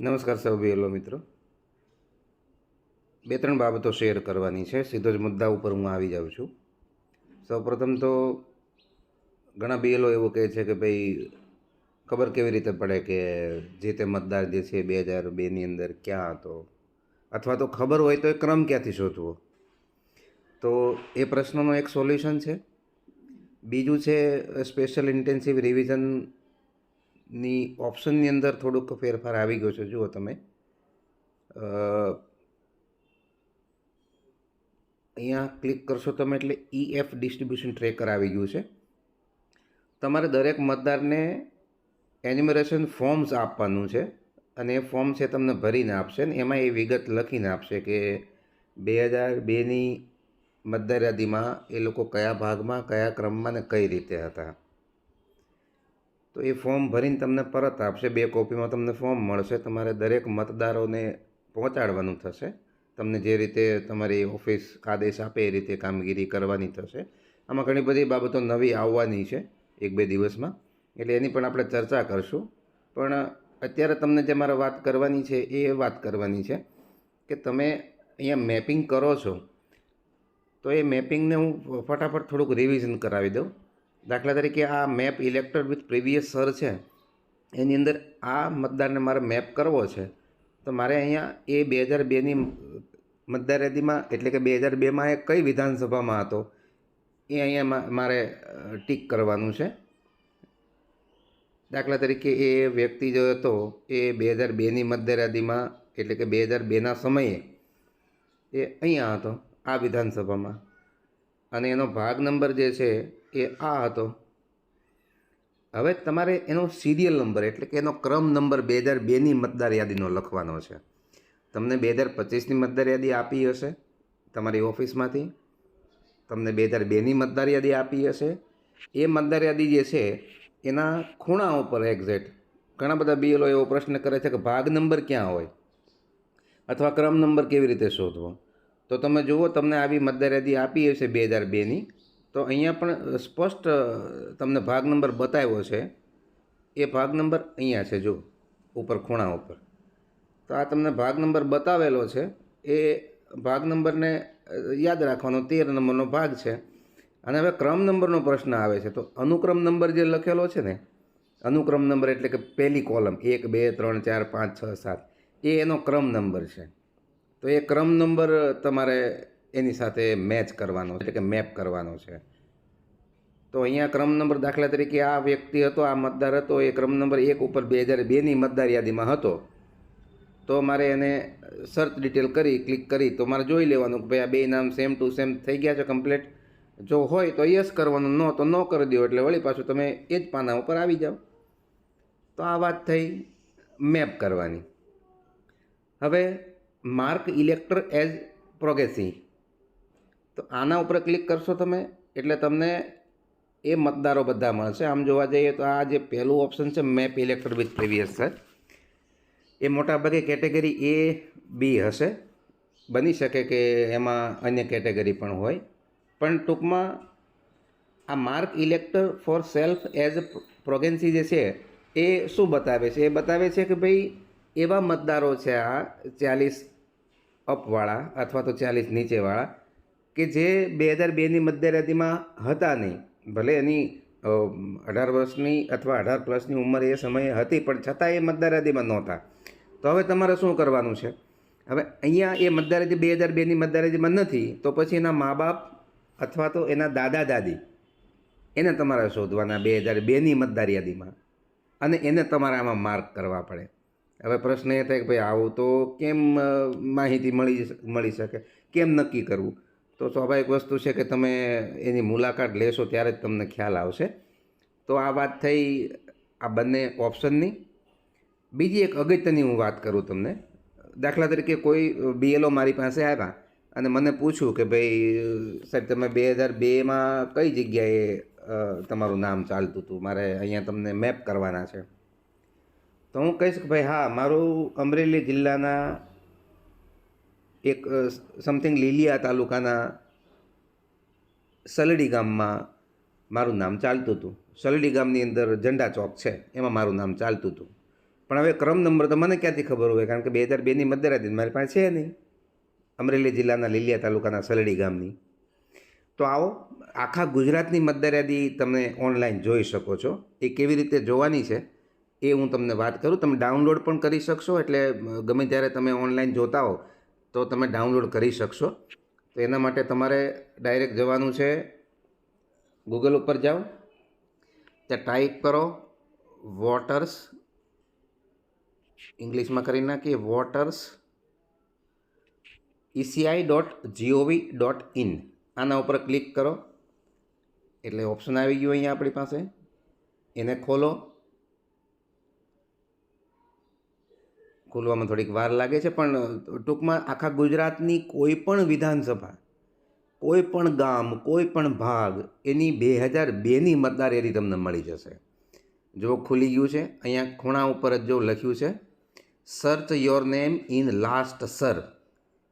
નમસ્કાર સૌ બેલો મિત્રો. બે ત્રણ બાબતો શેર કરવાની છે. સીધો જ મુદ્દા ઉપર હું આવી જાઉં છું. સૌપ્રથમ તો ઘણા બીએલો એવું કહે છે કે ભાઈ ખબર કેવી રીતે પડે કે જે તે મતદાર જે છે બે હજાર બેની અંદર ક્યાં હતો? અથવા તો ખબર હોય તો એ ક્રમ ક્યાંથી શોધવો? તો એ પ્રશ્નનો એક સોલ્યુશન છે. બીજું છે સ્પેશિયલ ઇન્ટેન્સિવ રિવિઝનની ઓપ્શનની અંદર થોડુંક ફેરફાર આવી ગયો છે. જુઓ તમે. અહીંયા ક્લિક કરશો તમે એટલે ઈ એફ ડિસ્ટ્રીબ્યુશન ટ્રેકર આવી ગયું છે. તમારે દરેક મતદારને એન્યુમરેશન ફોર્મ્સ આપવાનું છે અને એ ફોર્મ છે તમને ભરીને આપશે ને એમાં એ વિગત લખીને આપશે કે બે હજાર બેની મતદાર યાદીમાં એ લોકો કયા ભાગમાં, કયા ક્રમમાં ને કઈ રીતે હતા. તો એ ફોર્મ ભરીને તમને પરત આપશે. બે કોપીમાં તમને ફોર્મ મળશે. તમારે દરેક મતદારોને પહોંચાડવાનું થશે. તમને જે રીતે તમારી ઓફિસ આદેશ આપે એ રીતે કામગીરી કરવાની થશે. આમાં ઘણી બધી બાબતો નવી આવવાની છે એક બે દિવસમાં. એટલે એની પણ આપણે ચર્ચા કરશું. પણ અત્યારે તમને જે મારે વાત કરવાની છે એ વાત કરવાની છે કે તમે અહીંયા મેપિંગ કરો છો. તો એ મેપિંગને હું ફટાફટ થોડુંક રિવિઝન કરાવી દઉં. દાખલા તરીકે આ map elector with previous SIR છે, એની અંદર આ મતદારને મારે મેપ કરવો છે, તો મારે અહીંયા એ બે હજાર બેની મતદાર યાદીમાં એટલે કે બે હજાર બેમાં એ કઈ વિધાનસભામાં હતો, એ અહીંયા મારે ટીક કરવાનું છે. દાખલા તરીકે એ વ્યક્તિ જો હતો, એ બે હજાર બેની મતદાર યાદીમાં એટલે કે બે હજાર બેના સમયે, એ અહીંયા હતો, આ વિધાનસભામાં. અને એનો ભાગ નંબર જે છે એ આ હતો. હવે તમારે એનો સિરિયલ નંબર એટલે કે એનો ક્રમ નંબર બે હજાર બેની મતદાર યાદીનો લખવાનો છે. તમને બે હજાર પચીસની મતદાર યાદી આપી હશે તમારી ઓફિસમાંથી તમને બે હજાર બેની મતદાર યાદી આપી હશે. એ મતદાર યાદી જે છે, એના ખૂણા ઉપર એક્ઝેક્ટ ઘણા બધા બીએલો એવો પ્રશ્ન કરે છે કે ભાગ નંબર ક્યાં હોય? અથવા ક્રમ નંબર કેવી રીતે શોધવો? તો તમે જુઓ, તમને આવી મતદાર યાદી આપી હશે બે હજાર બેની તો અહીંયા પણ સ્પષ્ટ તમને ભાગ નંબર બતાવ્યો છે. એ ભાગ નંબર અહીંયા છે, જો, ઉપર ખૂણા ઉપર. તો આ તમને ભાગ નંબર બતાવેલો છે. એ ભાગ નંબરને યાદ રાખવાનો તેર નંબરનો ભાગ છે. અને હવે ક્રમ નંબરનો પ્રશ્ન આવે છે. તો અનુક્રમ નંબર જે લખેલો છે ને, અનુક્રમ નંબર એટલે કે પહેલી કોલમ, એક, બે, ત્રણ, ચાર, પાંચ, છ, સાત, એ એનો ક્રમ નંબર છે. તો એ ક્રમ નંબર તમારે એની સાથે મેચ કરવાનો એટલે કે મેપ કરવાનો છે. તો અહીંયા ક્રમ નંબર દાખલા તરીકે આ વ્યક્તિ હતો, આ મતદાર હતો, એ ક્રમ નંબર એક ઉપર બે હજાર બેની મતદાર યાદીમાં હતો. તો મારે એને સર્ચ ડિટેલ કરી ક્લિક કરી, તો મારે જોઈ લેવાનું કે ભાઈ આ બે નામ સેમ ટુ સેમ થઈ ગયા છે કમ્પ્લીટ જો હોય તો યસ કરવાનું, ન તો ન કરી દો, એટલે વળી પાછું તમે એ જ પાના ઉપર આવી જાઓ. તો આ વાત થઈ મેપ કરવાની. હવે માર્ક ઇલેક્ટર એઝ પ્રોગ્રેસિવ તો આના ઉપર ક્લિક કરશો તમે, એટલે તમને એ મતદારો બધા મળશે. આમ જોવા જઈએ તો આ જે પહેલું ઓપ્શન છે map elector with previous SIR એ મોટાભાગે કેટેગરી એ બી હશે. બની શકે કે એમાં અન્ય કેટેગરી પણ હોય. પણ ટૂંકમાં આ mark elector for self as progeny જે છે, એ શું બતાવે છે? એ બતાવે છે કે ભાઈ એવા મતદારો છે આ ચાલીસ અપવાળા અથવા તો ચાલીસ નીચેવાળા કે જે બે હજાર બેની મતદાર હતા નહીં. ભલે એની અઢાર વર્ષની અથવા અઢાર પ્લસની ઉંમર એ સમયે હતી, પણ છતાં એ મતદાર નહોતા. તો હવે તમારે શું કરવાનું છે? હવે અહીંયા એ મતદાર બે હજાર બેની મતદાર નથી, તો પછી એના મા બાપ અથવા તો એના દાદા દાદી એને તમારે શોધવાના બે હજાર બેની મતદાર યાદીમાં અને એને તમારે આમાં માર્ક કરવા પડે. હવે પ્રશ્ન એ થાય કે ભાઈ આવું તો કેમ માહિતી મળી મળી શકે? કેમ નક્કી કરવું? તો સ્વાભાવિક વસ્તુ છે કે તમે એની મુલાકાત લેશો ત્યારે જ તમને ખ્યાલ આવશે. તો આ વાત થઈ આ બંને ઓપ્શનની. બીજી એક અગત્યની હું વાત કરું તમને. દાખલા તરીકે કોઈ બીએલઓ મારી પાસે આવ્યા અને મને પૂછ્યું કે ભાઈ, સાહેબ, તમે બે હજાર બેમાં કઈ જગ્યાએ તમારું નામ ચાલતું હતું? મારે અહીંયા તમને મેપ કરવાના છે. તો હું કહીશ કે ભાઈ, હા, મારું અમરેલી જિલ્લાના એક સમથિંગ લીલિયા તાલુકાના સલડી ગામમાં મારું નામ ચાલતું હતું. સલડી ગામની અંદર ઝંડા ચોક છે, એમાં મારું નામ ચાલતું હતું. પણ હવે ક્રમ નંબર તો મને ક્યાંથી ખબર હોય? કારણ કે બે હજાર બેની મતદાર મારી પાસે છે નહીં. અમરેલી જિલ્લાના લીલિયા તાલુકાના સલડી ગામની. તો આવો, આખા ગુજરાતની મતદાર તમે ઓનલાઈન જોઈ શકો છો. એ કેવી રીતે જોવાની છે, એ હું તમને વાત કરું. તમે ડાઉનલોડ પણ કરી શકશો, એટલે ગમે ત્યારે તમે ઓનલાઈન જોતા હો તો તમે ડાઉનલોડ કરી શકશો. તો એના માટે તમારે ડાયરેક્ટ જવાનું છે ગૂગલ ઉપર જાઓ. ત્યાં ટાઈપ કરો વોટર્સ. ઇંગ્લિશમાં કરી નાખીએ voters. ECI dot GOV dot in આના ઉપર ક્લિક કરો. એટલે ઓપ્શન આવી ગયું અહીંયા આપણી પાસે. એને ખોલો. ખોલવામાં થોડીક વાર લાગે છે, પણ ટૂંકમાં આખા ગુજરાતની કોઈ પણ વિધાનસભા કોઈ પણ ગામ કોઈ પણ ભાગ એની બે હજાર બેની મતદાર યાદી તમને મળી જશે. જો ખુલી ગયું છે. અહીંયા ખૂણા ઉપર જ જો લખ્યું છે search your name in last SIR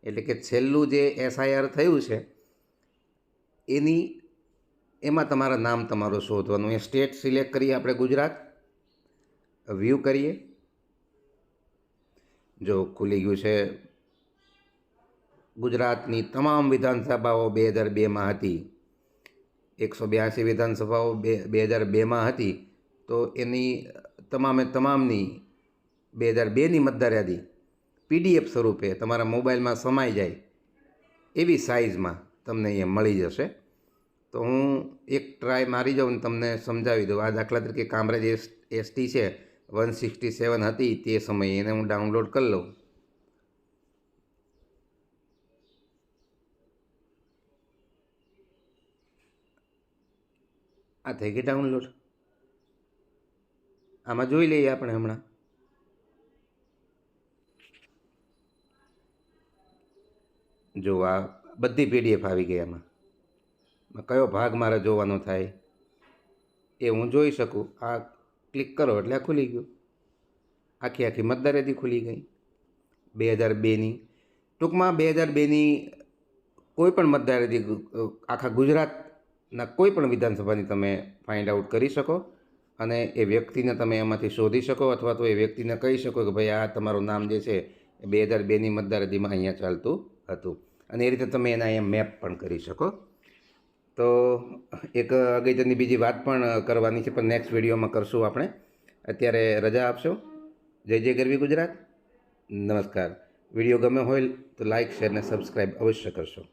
એટલે કે છેલ્લું જે એસઆઈઆર થયું છે, એની, એમાં તમારા નામ તમારું શોધવાનું. એ સ્ટેટ સિલેક્ટ કરીએ આપણે ગુજરાત વ્યૂ કરીએ. જો ખુલી ગયું છે. ગુજરાતની તમામ વિધાનસભાઓ બે હજાર બેમાં હતી. એકસો બ્યાસી વિધાનસભાઓ બે બે હજાર બેમાં હતી. તો એની તમામે તમામની બે હજાર બેની મતદાર યાદી પીડીએફ સ્વરૂપે તમારા મોબાઈલમાં સમાઈ જાય એવી સાઇઝમાં તમને અહીંયા મળી જશે. તો હું એક ટ્રાય મારી જાઉં ને તમને સમજાવી દઉં. આ દાખલા તરીકે કામરેજ એસ, એસટી છે. વન સિક્સટી સેવન હતી તે સમયે એને હું ડાઉનલોડ કરી લઉં. આ થઈ ગઈ ડાઉનલોડ. આમાં જોઈ લઈએ આપણે હમણાં. જો આ બધી પીડીએફ આવી ગઈ આમાં. કયો ભાગ મારે જોવાનો થાય એ હું જોઈ શકું. આ ક્લિક કરો એટલે આ ખુલી ગયું. આખી આખી મતદાર ખુલી ગઈ. બે હજાર બેની. ટૂંકમાં બે હજાર બેની કોઈપણ મતદાર આખા ગુજરાતના કોઈપણ વિધાનસભાની તમે ફાઇન્ડ આઉટ કરી શકો અને એ વ્યક્તિને તમે એમાંથી શોધી શકો અથવા તો એ વ્યક્તિને કહી શકો કે ભાઈ આ તમારું નામ જે છે એ બે હજાર બેની મતદાર અહીંયા ચાલતું હતું. અને એ રીતે તમે એના અહીંયા મેપ પણ કરી શકો. તો એક અગત્યની બીજી વાત પણ કરવાની છે, પણ નેક્સ્ટ વિડીયોમાં કરશું આપણે. અત્યારે રજા આપશો. જય જય ગરવી ગુજરાત. નમસ્કાર. વીડિયો ગમે હોય તો લાઇક શેર અને સબસ્ક્રાઈબ અવશ્ય કરશો.